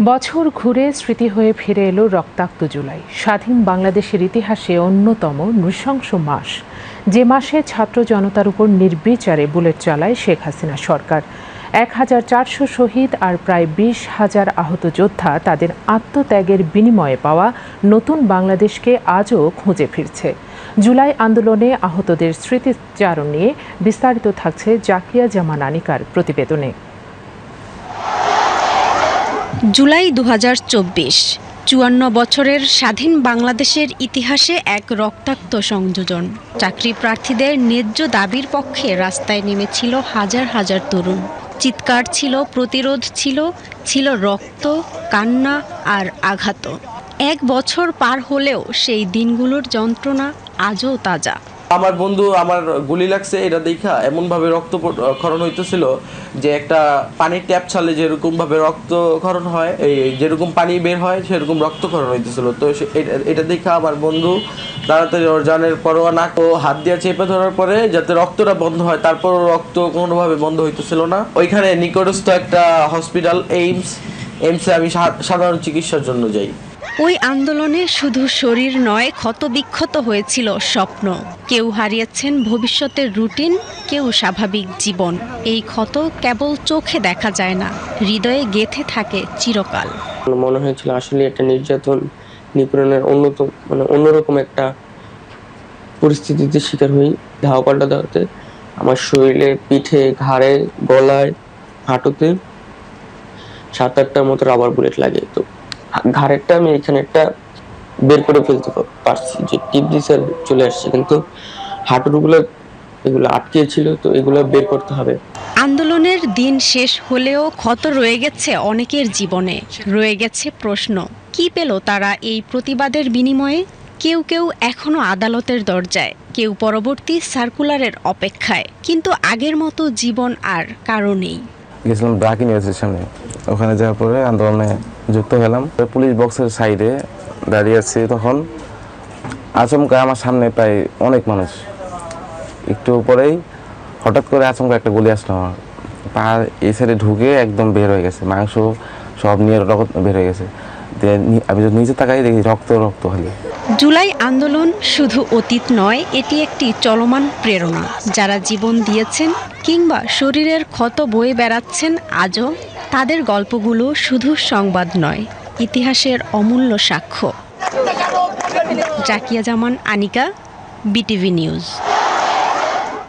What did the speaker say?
বছর ঘুরে স্মৃতি হয়ে ফিরে এলো রক্তাক্ত জুলাই। স্বাধীন বাংলাদেশের ইতিহাসে অন্যতম নৃশংস মাস। যে মাসে ছাত্র জনতার উপর নির্বিচারে বুলেট চালায় শেখ হাসিনা সরকার। এক হাজার চারশো শহীদ আর প্রায় বিশ হাজার আহত যোদ্ধা তাদের আত্মত্যাগের বিনিময়ে পাওয়া নতুন বাংলাদেশকে আজও খুঁজে ফিরছে। জুলাই আন্দোলনে আহতদের স্মৃতিচারণ নিয়ে বিস্তারিত থাকছে জাকিয়া জামান আনিকার প্রতিবেদনে। জুলাই দু চুয়ান্ন বছরের স্বাধীন বাংলাদেশের ইতিহাসে এক রক্তাক্ত সংযোজন। চাকরি প্রার্থীদের ন্যায্য দাবির পক্ষে রাস্তায় নেমেছিল হাজার হাজার তরুণ। চিৎকার ছিল, প্রতিরোধ ছিল ছিল রক্ত, কান্না আর আঘাত এক বছর পার হলেও সেই দিনগুলোর যন্ত্রণা আজও তাজা। আমার বন্ধু আমার গুলি লাগছে, এটা দেখা এমন ভাবে রক্ত ক্ষরণ হইতেছিল যে একটা পানির ট্যাপ ছালে যেরকম ভাবে রক্তক্ষরণ হয়, এই যেরকম পানি বের হয় সেরকম রক্তক্ষরণ হইতেছিল। তো এটা দেখা আমার বন্ধু তাড়াতাড়ি ওর জানের পরোয়া না ও হাত দিয়ে চেপে ধরার পরে যাতে রক্তটা বন্ধ হয় তারপর রক্ত কোনোভাবে বন্ধ হইতেছিল না। ওইখানে নিকটস্থ একটা হসপিটাল, এইমস এইমসে আমি সাধারণ চিকিৎসার জন্য যাই। ওই আন্দোলনে শুধু শরীর নয় ক্ষতবিক্ষত হয়েছিল স্বপ্ন। কেউ হারিয়েছেন ভবিষ্যতের রুটিন কেউ স্বাভাবিক জীবন। এই ক্ষত কেবল চোখে দেখা যায় না হৃদয়ে গেথে থাকে চিরকাল। মনে হয়েছিল আসলে এটা নির্যাতন নিপীড়নের অন্যতম মানে অন্যরকম একটা পরিস্থিতিতে শিকার হই ধাওয়া পাল্টা দেওয়াতে। আমার শরীরে পিঠে ঘাড়ে গলায় হাঁটুতে সাত আটটার মতো রাবার বুলেট লাগে। তো ঘাড়েরটা আমি এখানে একটা বের করে ফেলতে পারছি যে টিপ দিয়ে স্যার চলে আসছে। কিন্তু হাঁটুরগুলো এগুলো আটকে ছিল তো এগুলো বের করতে হবে। আন্দোলনের দিন শেষ হলেও ক্ষত রয়ে গেছে অনেকের জীবনে। রয়ে গেছে প্রশ্ন কি পেল তারা এই প্রতিবাদের বিনিময়ে? কেউ কেউ এখনও আদালতের দরজায় কেউ পরবর্তী সার্কুলারের অপেক্ষায়। কিন্তু আগের মতো জীবন আর কারও নেই। গেছিলাম ব্রাক ইউনিভার্সিটির সামনে। ওখানে যাওয়ার পরে আন্দোলনে যুক্ত হলাম। পুলিশ বক্সের সাইডে দাঁড়িয়ে আছি তখন। আচমকা আমার সামনে প্রায় অনেক মানুষ। একটু পরেই হঠাৎ করে আচমকা একটা গুলি আসলো আমার। পা এই সাইডে ঢুকে একদম বের হয়ে গেছে। মাংস সব নিয়ে রক্ত বের হয়ে গেছে। আমি যদি নিচে তাকাই দেখি রক্ত রক্ত খালি। জুলাই আন্দোলন শুধু অতীত নয়, এটি একটি চলমান প্রেরণা। যারা জীবন দিয়েছেন কিংবা শরীরের ক্ষত বয়ে বেড়াচ্ছেন, আজও তাদের গল্পগুলো শুধু সংবাদ নয় ইতিহাসের অমূল্য সাক্ষ্য। Zakia Zaman Anika BTV news.